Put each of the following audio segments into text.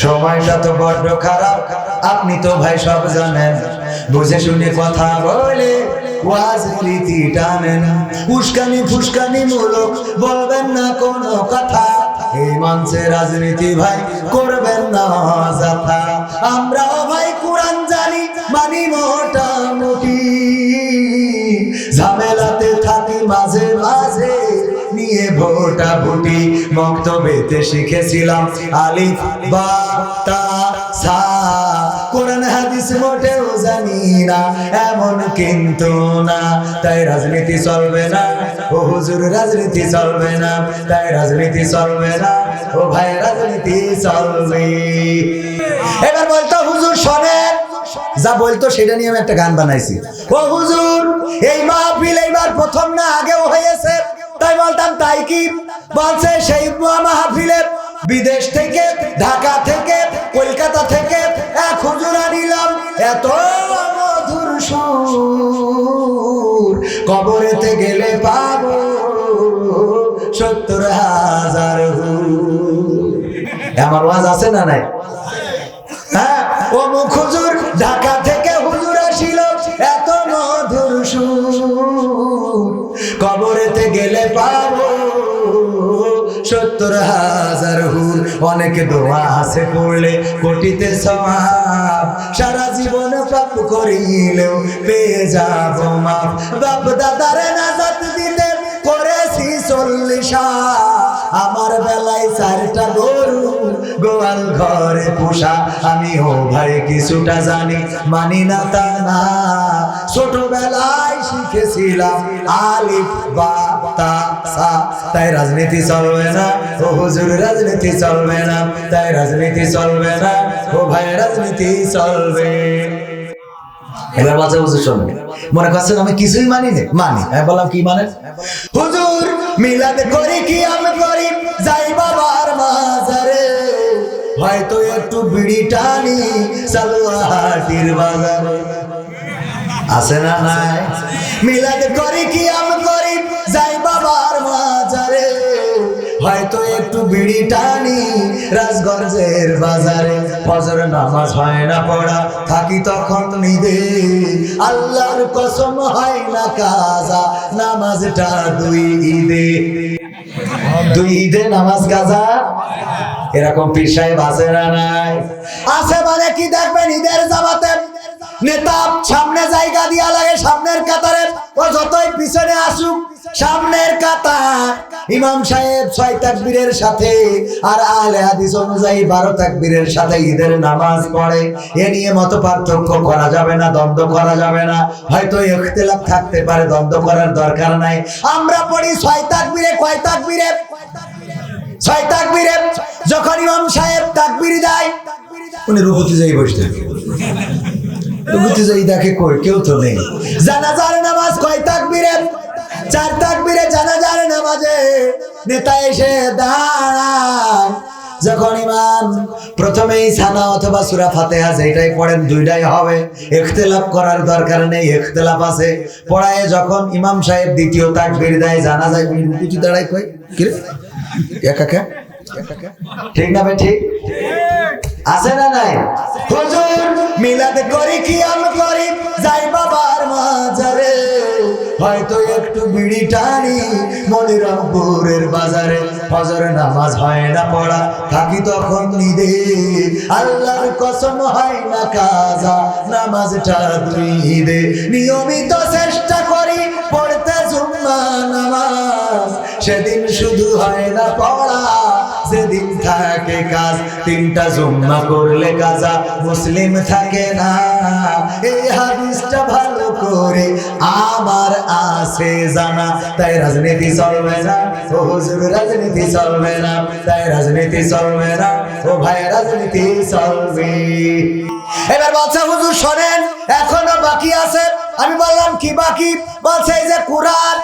সময়টা তো বড্ড খারাপ। আপনি তো ভাই সব জানেন। বুঝে শুনে কথা বলে ওয়াজ রীতি টানেন। উস্কানি ফুসকানি মূলক বলবেন না কোনো কথা। এই মঞ্চে রাজনীতি ভাই করবেন না যাথা আমরাও ভাই কোরআন জানি, মানি মোটামুটি। ঝামেলাতে থাকি মাঝে মাঝে। নিয়ে ভোটা ভুটি মক্তবেতে শিখেছিলাম। আলিফ, বা, তা, সা। কোরআন, হাদিস মোটেও জানি না, এমন কিন্তু না। তাই রাজনীতি চলবে না, ও হুজুর, রাজনীতি চলবে না। তাই রাজনীতি চলবে না, ও ভাই, রাজনীতি চলবে এবার বলতো, হুজুর শোনেন, যা বলতো সেটা নিয়ে আমি একটা গান বানাইছি। ও হুজুর, এই মাহফিল এইবার প্রথম না আগেও হয়েছে? তাই বলতাম, তাই কি বলছে সেই মাহফিলে বিদেশ থেকে, ঢাকা থেকে, কলকাতা থেকে এক হুজুর নিলাম এত মধুর সুর। কবরেতে গেলে পাবো সত্তর হাজার আমার ওয়াজ আছে না নাই? পাবো সত্তর হাজার হুর, অনেক দোয়া আছে পড়লে কোটিতে সমাপ। সারা জীবন পাপ করিলেও পেয়ে যাব মাপ। বাপ দাদারে নাজাত দিতে করেছি আমার বেলায় চারটা গরু গোয়াল ঘরে পোষা। আমি ও ভাই কিছুটা জানি, মানি না তা না। ছোটবেলায় শিখেছিলাম আলিফ, বা, তা, সা। তাই রাজনীতি চলবে না। ও হুজুর, রাজনীতি চলবে না। তাই রাজনীতি চলবে না। ও ভাই, রাজনীতি চলবে। এবার শোনো মনে করছেন আমি কিছুই মানি না মানি। আমি বললাম কি মানে? হুজুর, মিলাদ করি কি আমি করি? যাই বাবার মাজারে। হয়তো একটু বিড়ি টানি সালোয়াহাটির বাজারে। আছে না নাই? মিলাদ করি কি আমি করি, যাই বাবার মাজারে। হয়তো একটু বিড়ি টানি রাজগঞ্জের বাজারে। ফজর নামাজ হয় না পড়া, থাকি তখন নিদে। আল্লাহর কসম হয় না কাজা, নামাজটা দুই ঈদে। দুই ঈদে নামাজ কাজা? এরকম পীর সাহেব না নাই? আছে মানে কি দেখবেন ঈদের জামাতে নেতা, সামনে জায়গা দিয়া লাগে সামনের কাতারে। ও যতই পিছনে আসুক, সামনের কাতা ইমাম সাহেব ছয় তাকবীরের সাথে আর আলে হাদিস অনুযায়ী বারো তাকবীরের সাথে ঈদের নামাজ পড়ে। এ নিয়ে মত পার্থক্য করা যাবে না, দ্বন্দ্ব করা যাবে না। হয়তো ইখতিলাফ থাকতে পারে, দ্বন্দ্ব করার দরকার নাই। আমরা পড়ি ছয় তাকবীরে, কয় তাকবীরে? ছয় তাকবীরে। যখন ইমাম সাহেব তাকবীর দেয়, উনি রুকুতে যাই বসে থাকে রুকুতে যাই দেখে কই? কেউ তো নেই। জানাজার নামাজ কয় তাকবীরে? চার তাকবীরে জানাজার নামাজে নেতা এসে দাঁড়ায়। যখন ইমাম প্রথমেই সানা অথবা সুরা ফাতেহা যেটাই পড়েন দুইটাই হবে। ইখতিলাফ করার দরকার নেই, ইখতিলাফ আছে। পড়ায় যখন ইমাম সাহেব দ্বিতীয় তাকবীর দেয় জানা যায় উনি দাঁড়ায় কি রে? একা ঠিক না ভাই, ঠিক? আছে না নাই? হুজুর, মিলাদ করি কি আম করি? যাই বাবার মাজারে, হয়তো একটু বিড়ি টানি মনিরামপুরের বাজারে। ফজর নামাজ হয় না পড়া, থাকি তখন নিদে আল্লাহর কসম হয় না কাজা, নামাজটা তুই দে নিয়মিত চেষ্টা করি পড়তে জুম্মা নামাজ। সেদিন শুধু হয় না পড়া থাকে কাজ, তিনটা জুম্মা করলে কাজা মুসলিম থাকে না। এই হাদিসটা ভালো করে আমার আছে জানা, তাই রাজনীতি চলবে না। ও হুজুর, রাজনীতি চলবে না। তাই রাজনীতি চলবে না। ও ভাই, রাজনীতি চলবে। এবার বলছে, হুজুর শোনেন, এখনও বাকি আছে। আমি বললাম, কি বাকি? বলছে যে কোরআন,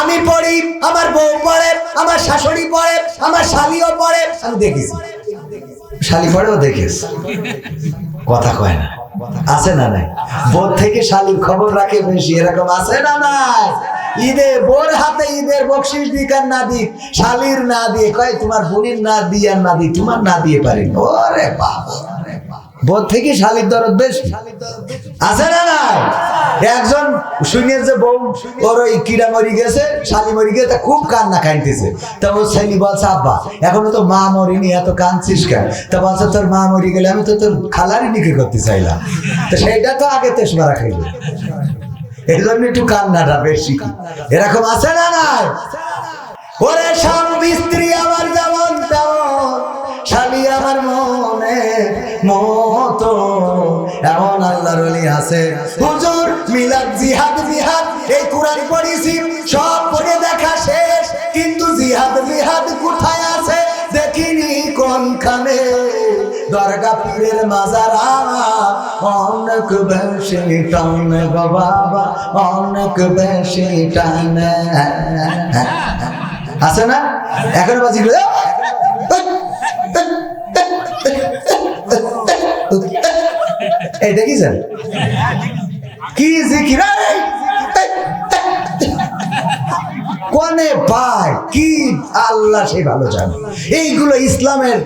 আমি পড়ি, আমার বউ পড়ে আমার শাশুড়ি পড়ে, আমার শালিও পড়ে, আমি দেখেছি। শালি পড়েও দেখিস কথা কয় না। আছে না নাই? বোধ থেকে শালির খবর রাখে বেশি, এরকম আছে না নাই? ঈদে বোর হাতে ঈদের বকশিস দিক আর না দিক, শালির না দিয়ে কয়, তোমার বোনের না দিয়ে আর না দিই তোমার না দিয়ে পারি। ওরে বাবা। বোধ থেকে শালির দরদ বেশি। আছে না নাই? একজন শুনে বউ ওর ওই কিরা মরি গেছে, শালি মরি গেছে খুব কান্না কাঁদতেছে তা ও ছেলে বলছে, আব্বা, এখনও তো মা মরিনি, এত কাঁদছিস কেন? তা বলছে, তোর মা মরি গেলে আমি তো তোর খালারই নিকে করতে চাইলাম। তো সেইটা তো আগে তেসমারা খাইল এই জন্য একটু কান্নাটা বেশি। এরকম আছে না নাই? ওরে স্বামী স্ত্রী আমার যেমন তেমন স্বামী আমার মনে আল্লাহর অলি আছে হুজুর, মিলাদ, জিহাদ জিহাদ এই কোরআন পড়েছি, সব পড়ে দেখা শেষ। কিন্তু জিহাদ জিহাদ কোথায় আছে? দেখিনি কোনখানে। দরগা পীরের মাজার, অনেক বেশি টানে বাবা, অনেক বেশি টানে। আছে না? এখন বাজি গুলো কি! কোনে পায় কি আল্লাহ সেই ভালো জানে। এইগুলো ইসলামের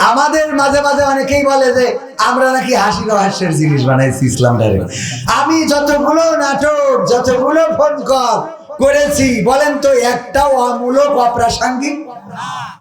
আমাদের মাঝে মাঝে অনেকেই বলে যে, আমরা নাকি হাসি হাস্যের জিনিস বানাইছি ইসলাম ইসলামটারে। আমি যতগুলো নাটক, যতগুলো ফোন কল করেছি, বলেন তো, একটাও অমূলক, অপ্রাসঙ্গিক?